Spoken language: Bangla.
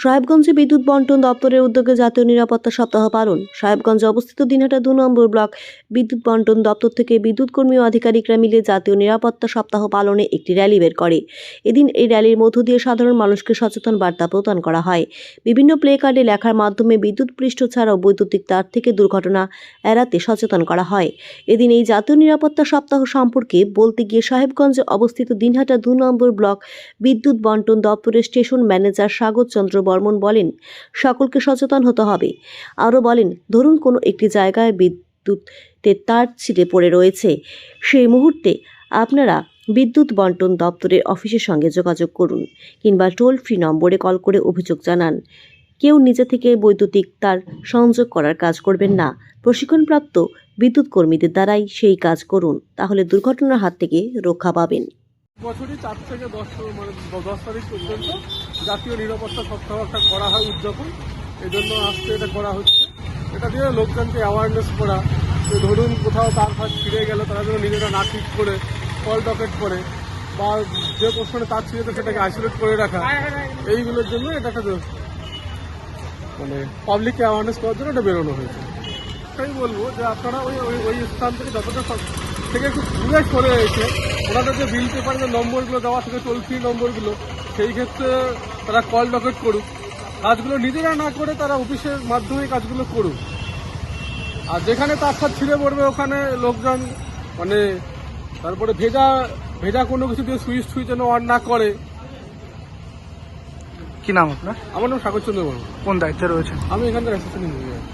সাহেবগঞ্জে বিদ্যুৎ বন্টন দপ্তরের উদ্যোগে জাতীয় নিরাপত্তা সপ্তাহ পালন। সাহেবগঞ্জে অবস্থিত দিনহাটা দু নম্বর ব্লক বিদ্যুৎ বন্টন দপ্তর থেকে বিদ্যুৎ কর্মী ও আধিকারিকরা মিলে জাতীয় নিরাপত্তা সপ্তাহ পালনে একটি র্যালি বের করে। এদিন এই র্যালির মধ্য দিয়ে সাধারণ মানুষকে সচেতন বার্তা প্রদান করা হয়। বিভিন্ন প্লে কার্ডে লেখার মাধ্যমে বিদ্যুৎ পৃষ্ঠ ছাড়াও বৈদ্যুতিক তার থেকে দুর্ঘটনা এড়াতে সচেতন করা হয়। এদিন এই জাতীয় নিরাপত্তা সপ্তাহ সম্পর্কে বলতে গিয়ে সাহেবগঞ্জে অবস্থিত দিনহাটা দু নম্বর ব্লক বিদ্যুৎ বন্টন দপ্তরের স্টেশন ম্যানেজার স্বাগত চন্দ্র বর্মন বলেন, সকলকে সচেতন হতে হবে। আরও বলেন, ধরুন কোনো একটি জায়গায় বিদ্যুতের তার ছিঁড়ে পড়ে রয়েছে, সেই মুহূর্তে আপনারা বিদ্যুৎ বন্টন দপ্তরের অফিসের সঙ্গে যোগাযোগ করুন কিংবা টোল ফ্রি নম্বরে কল করে অভিযোগ জানান। কেউ নিজে থেকে বৈদ্যুতিক তার সংযোগ করার কাজ করবেন না। প্রশিক্ষণপ্রাপ্ত বিদ্যুৎ কর্মীদের দ্বারাই সেই কাজ করুন, তাহলে দুর্ঘটনার হাত থেকে রক্ষা পাবেন। বছরই চার থেকে দশ মানে দশ তারিখ পর্যন্ত জাতীয় নিরাপত্তা সপ্তাহ একটা করা হয় উদযাপন। এই জন্য আজকে এটা করা হচ্ছে। এটা দিয়ে লোকজনকে অ্যাওয়ারনেস করা যে ধরুন কোথাও তার ফাঁস ফিরে গেলে তারা যেন নিজেরা না ঠিক করে কল ডকেট করে বা যে পোর্শনে তার ছিঁড়ে সেটাকে আইসোলেট করে রাখা। এইগুলোর জন্য এটা একটা মানে পাবলিককে অ্যাওয়ারনেস করার জন্য এটা বেরোনো হয়েছে। এটাই বলব যে আপনারা ওই ওই ওই স্থান থেকে যতটা থেকে একটু দূরে সরে এসে ওনাদের যে বিল পেপারের যে নম্বরগুলো দেওয়া থাকে ফ্রি নম্বরগুলো সেই ক্ষেত্রে তারা কল ডকেট করুক। কাজগুলো নিজেরা না করে তারা অফিসের মাধ্যমে কাজগুলো করুক। আর যেখানে তার সাথে ছিঁড়ে পড়বে ওখানে লোকজন মানে তারপরে ভেজা ভেজা কোনো কিছু দিয়ে সুইচ সুইচ যেন অন না করে। কি নাম আপনার? আমার নাম স্বাগত চন্দ্র বর্মা কোন দায়িত্বে রয়েছে আমি এখানকার অ্যাসিস্ট্যান্ট ইঞ্জিনিয়ার